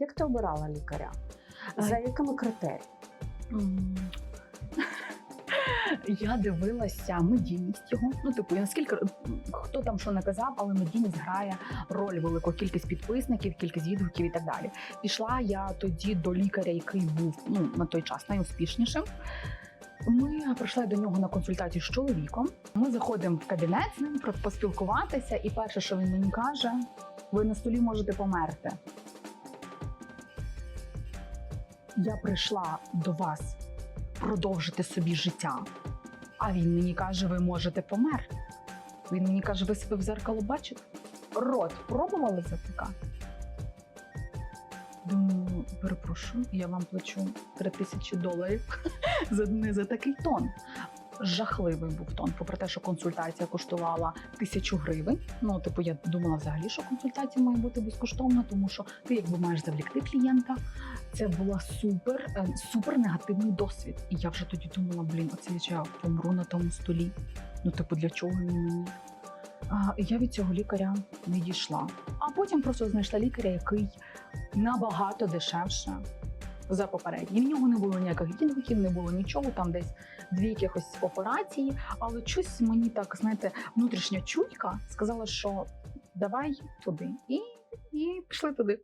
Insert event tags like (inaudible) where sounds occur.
Як ти обирала лікаря? За якими критеріями? Я дивилася медійність його. Ну, типу, я наскільки хто там що не казав, але медійність грає роль велику кількість підписників, кількість відгуків і так далі. Пішла я тоді до лікаря, який був ну на той час найуспішнішим. Ми прийшли до нього на консультацію з чоловіком. Ми заходимо в кабінет з ним поспілкуватися, і перше, що він мені каже: ви на столі можете померти. Я прийшла до вас продовжити собі життя. А він мені каже, ви можете померти. Він мені каже, ви себе в зеркало бачите? Рот пробували затикати? Думаю, перепрошую, я вам плачу 3 тисячі доларів (laughs) за не за такий тон. Жахливий був тон, попри те, що консультація коштувала тисячу гривень. Ну, типу, я думала взагалі, що консультація має бути безкоштовна, тому що ти якби маєш завлікти клієнта. Це була супер, е, супер негативний досвід. І я вже тоді думала, блін, оце я помру на тому столі. Ну, типу, для чого він мені? Я від цього лікаря не дійшла. А потім просто знайшла лікаря, який набагато дешевше за попередній. В нього не було ніяких відгуків, не було нічого, там десь дві якихось операції. Але щось мені так, знаєте, внутрішня чуйка сказала, що давай туди. І, і пішли туди.